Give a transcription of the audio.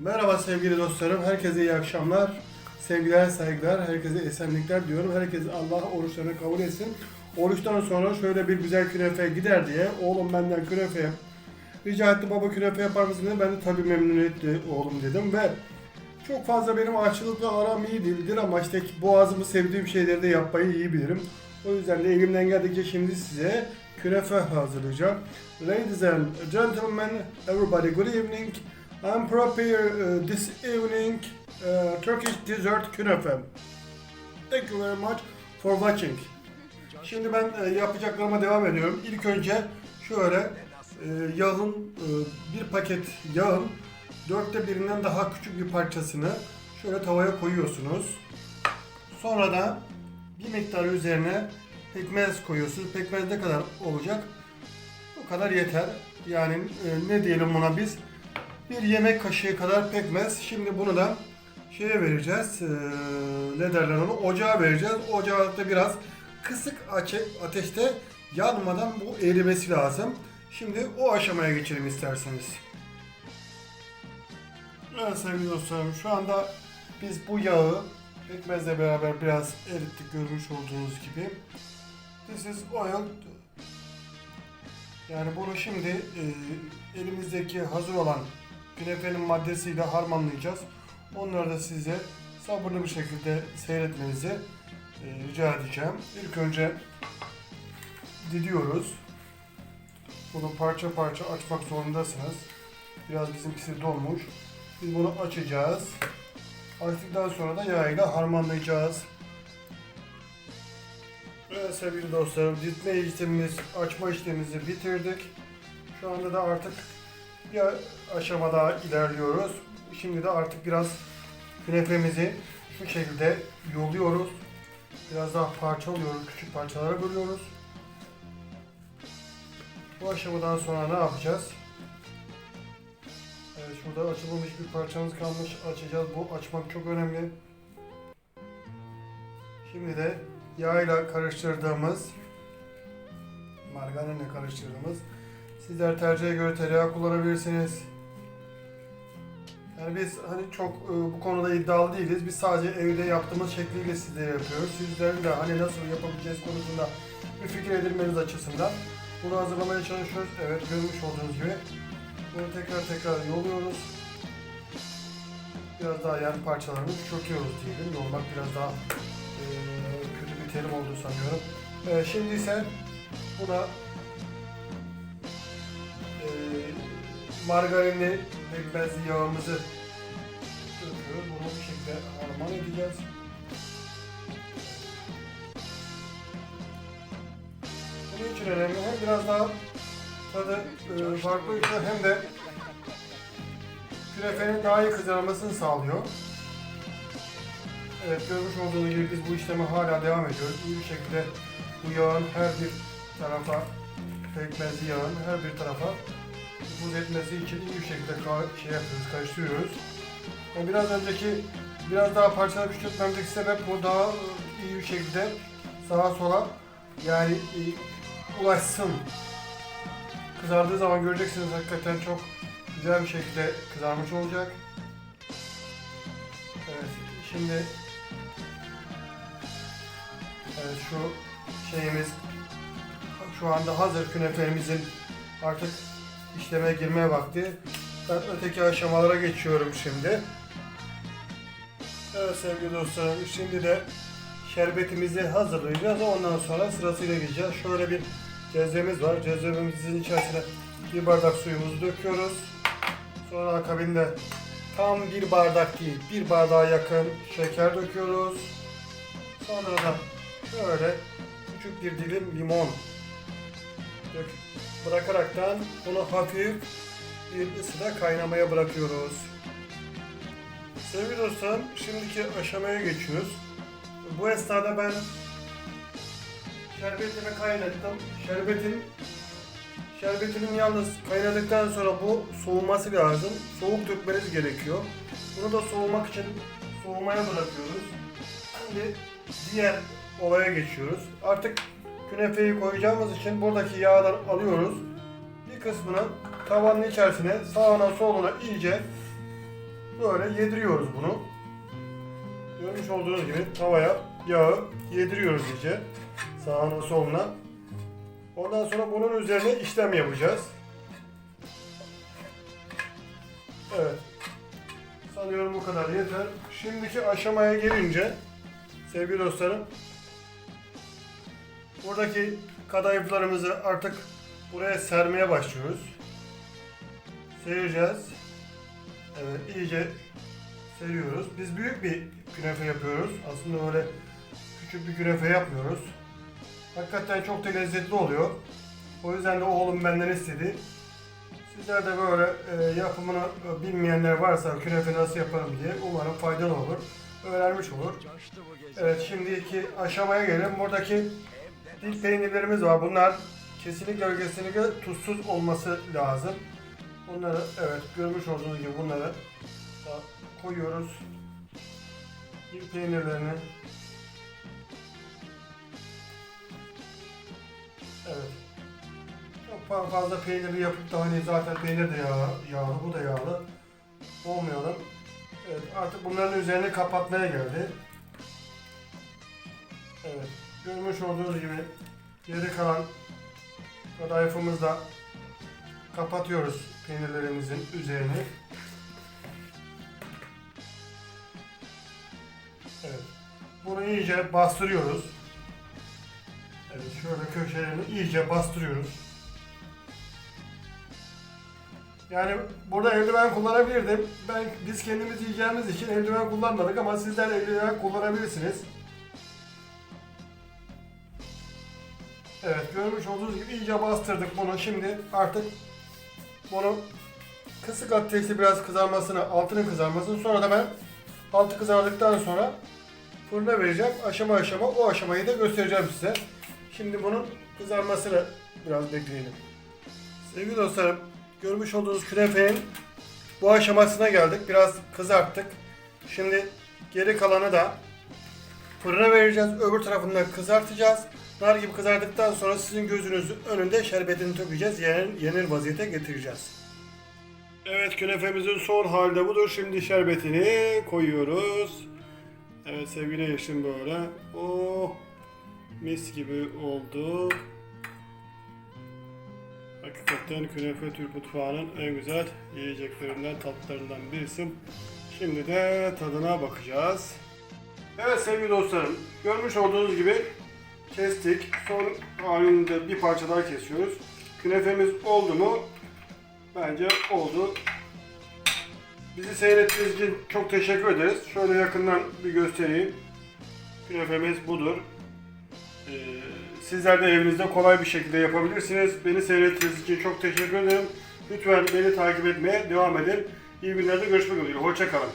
Merhaba sevgili dostlarım, herkese iyi akşamlar. Sevgiler, saygılar, herkese esenlikler diyorum. Herkes Allah oruçlarını kabul etsin. Oruçtan sonra şöyle bir güzel künefe gider diye oğlum benden künefe rica etti baba künefe yapar mısın dedi. Ben de tabii memnun etti oğlum dedim ve çok fazla benim aşçılıkla aram iyi değildir ama işte boğazımı sevdiğim şeyleri de yapmayı iyi bilirim. O yüzden de elimden geldikçe şimdi size künefe hazırlayacağım. Ladies and gentlemen, everybody good evening. I'm prepare uh, this evening uh, Turkish dessert künefe. Thank you very much for watching. Şimdi ben e, yapacaklarıma devam ediyorum. İlk önce şöyle e, yağın e, bir paket yağın dörtte birinden daha küçük bir parçasını şöyle tavaya koyuyorsunuz. Sonra da bir miktar üzerine pekmez koyuyorsunuz. Pekmez ne kadar olacak? O kadar yeter. Yani e, ne diyelim buna biz? Bir yemek kaşığı kadar pekmez. Şimdi bunu da şeye vereceğiz. E, ne derler onu? Ocağa vereceğiz. Ocakta biraz kısık ace- ateşte yanmadan bu erimesi lazım. Şimdi o aşamaya geçelim isterseniz. Evet sevgili dostlarım şu anda biz bu yağı pekmezle beraber biraz erittik görmüş olduğunuz gibi. This is oil. Yani bunu şimdi e, elimizdeki hazır olan künefenin maddesiyle harmanlayacağız. Onları da size sabırlı bir şekilde seyretmenizi e, rica edeceğim. İlk önce didiyoruz. Bunu parça parça açmak zorundasınız. Biraz bizimkisi donmuş. Biz bunu açacağız. Açtıktan sonra da yağıyla harmanlayacağız. Evet sevgili dostlarım, ditme işlemimiz, açma işlemimizi bitirdik. Şu anda da artık bir aşama daha ilerliyoruz. Şimdi de artık biraz künefemizi şu şekilde yoluyoruz. Biraz daha parçalıyoruz, küçük parçalara bölüyoruz. Bu aşamadan sonra ne yapacağız? Evet, şurada açılmamış bir parçamız kalmış. Açacağız. Bu açmak çok önemli. Şimdi de yağ karıştırdığımız margarinle karıştırdığımız sizler tercihe göre tereyağı kullanabilirsiniz. Yani biz hani çok e, bu konuda iddialı değiliz. Biz sadece evde yaptığımız şekliyle sizlere yapıyoruz. Sizlerin de hani nasıl yapabileceğiz konusunda bir fikir edinmeniz açısından bunu hazırlamaya çalışıyoruz. Evet görmüş olduğunuz gibi. Bunu tekrar tekrar yoluyoruz. Biraz daha yani parçalarını çöküyoruz diyelim. Yolmak biraz daha e, kötü bir terim olduğunu sanıyorum. E, şimdi ise buna margarinli pekmezli yağımızı döküyoruz. Bunu bu şekilde harman edeceğiz. Bunun için önemli. Hem biraz daha tadı e, farklı oluyor hem de künefenin daha iyi kızarmasını sağlıyor. Evet görmüş olduğunuz gibi biz bu işleme hala devam ediyoruz. Bir şekilde bu yağın her bir tarafa pekmezli yağın her bir tarafa buz etmesi için iyi bir şekilde şey yapıyoruz, karıştırıyoruz. Yani biraz önceki biraz daha parçaları küçültmemdeki sebep bu daha e, iyi bir şekilde sağa sola yani e, ulaşsın. Kızardığı zaman göreceksiniz hakikaten çok güzel bir şekilde kızarmış olacak. Evet, şimdi evet, şu şeyimiz şu anda hazır künefemizin artık işleme girmeye vakti. Ben öteki aşamalara geçiyorum şimdi. Evet sevgili dostlarım şimdi de şerbetimizi hazırlayacağız. Ondan sonra sırasıyla gideceğiz. Şöyle bir cezvemiz var. Cezvemizin içerisine bir bardak suyumuzu döküyoruz. Sonra akabinde tam bir bardak değil, bir bardağa yakın şeker döküyoruz. Sonra da şöyle küçük bir dilim limon dök bırakaraktan bunu hafif bir ısıda kaynamaya bırakıyoruz. Sevgili dostlarım, şimdiki aşamaya geçiyoruz. Bu esnada ben şerbetimi kaynattım. Şerbetin şerbetinin yalnız kaynadıktan sonra bu soğuması lazım. Soğuk dökmeniz gerekiyor. Bunu da soğumak için soğumaya bırakıyoruz. Şimdi diğer olaya geçiyoruz. Artık künefeyi koyacağımız için buradaki yağdan alıyoruz. Bir kısmını tavanın içerisine sağına soluna iyice böyle yediriyoruz bunu. Görmüş olduğunuz gibi tavaya yağı yediriyoruz iyice. Sağına soluna. Ondan sonra bunun üzerine işlem yapacağız. Evet. Sanıyorum bu kadar yeter. Şimdiki aşamaya gelince sevgili dostlarım buradaki kadayıflarımızı artık buraya sermeye başlıyoruz. Sereceğiz. Evet iyice seriyoruz. Biz büyük bir künefe yapıyoruz. Aslında öyle küçük bir künefe yapmıyoruz. Hakikaten çok da lezzetli oluyor. O yüzden de oğlum benden istedi. Sizler de böyle e, yapımını bilmeyenler varsa künefe nasıl yaparım diye umarım faydalı olur. Öğrenmiş olur. Evet şimdiki aşamaya gelelim. Buradaki dil peynirlerimiz var. Bunlar kesinlikle ve kesinlikle tuzsuz olması lazım. Bunları evet görmüş olduğunuz gibi bunları koyuyoruz. Dil peynirlerini. Evet. Çok fa- fazla peynirli yapıp da hani zaten peynir de yağ, yağlı, bu da yağlı olmayalım. Evet, artık bunların üzerine kapatmaya geldi. Evet, görmüş olduğunuz gibi geri kalan kadayıfımızı da kapatıyoruz peynirlerimizin üzerini. Evet, bunu iyice bastırıyoruz. Evet, şöyle köşelerini iyice bastırıyoruz. Yani burada eldiven kullanabilirdim. Ben biz kendimiz yiyeceğimiz için eldiven kullanmadık ama sizler eldiven kullanabilirsiniz. Evet görmüş olduğunuz gibi iyice bastırdık bunu. Şimdi artık bunu kısık ateşte biraz kızarmasını, altının kızarmasını sonra da ben altı kızardıktan sonra fırına vereceğim. Aşama aşama o aşamayı da göstereceğim size. Şimdi bunun kızarmasını biraz bekleyelim. Sevgili dostlarım, görmüş olduğunuz künefenin bu aşamasına geldik. Biraz kızarttık. Şimdi geri kalanı da fırına vereceğiz. Öbür tarafını da kızartacağız. Nar gibi kızardıktan sonra sizin gözünüzün önünde şerbetini dökeceğiz. Yenir, yenir vaziyete getireceğiz. Evet künefemizin son halde budur. Şimdi şerbetini koyuyoruz. Evet sevgili eşim böyle. Oh mis gibi oldu. Hakikaten künefe Türk mutfağının en güzel yiyeceklerinden, tatlarından birisi. Şimdi de tadına bakacağız. Evet sevgili dostlarım, görmüş olduğunuz gibi kestik. Son halinde bir parça daha kesiyoruz. Künefemiz oldu mu? Bence oldu. Bizi seyrettiğiniz için çok teşekkür ederiz. Şöyle yakından bir göstereyim. Künefemiz budur. Ee, Sizler de evinizde kolay bir şekilde yapabilirsiniz. Beni seyrettiğiniz için çok teşekkür ederim. Lütfen beni takip etmeye devam edin. İyi günlerde görüşmek üzere. Hoşçakalın.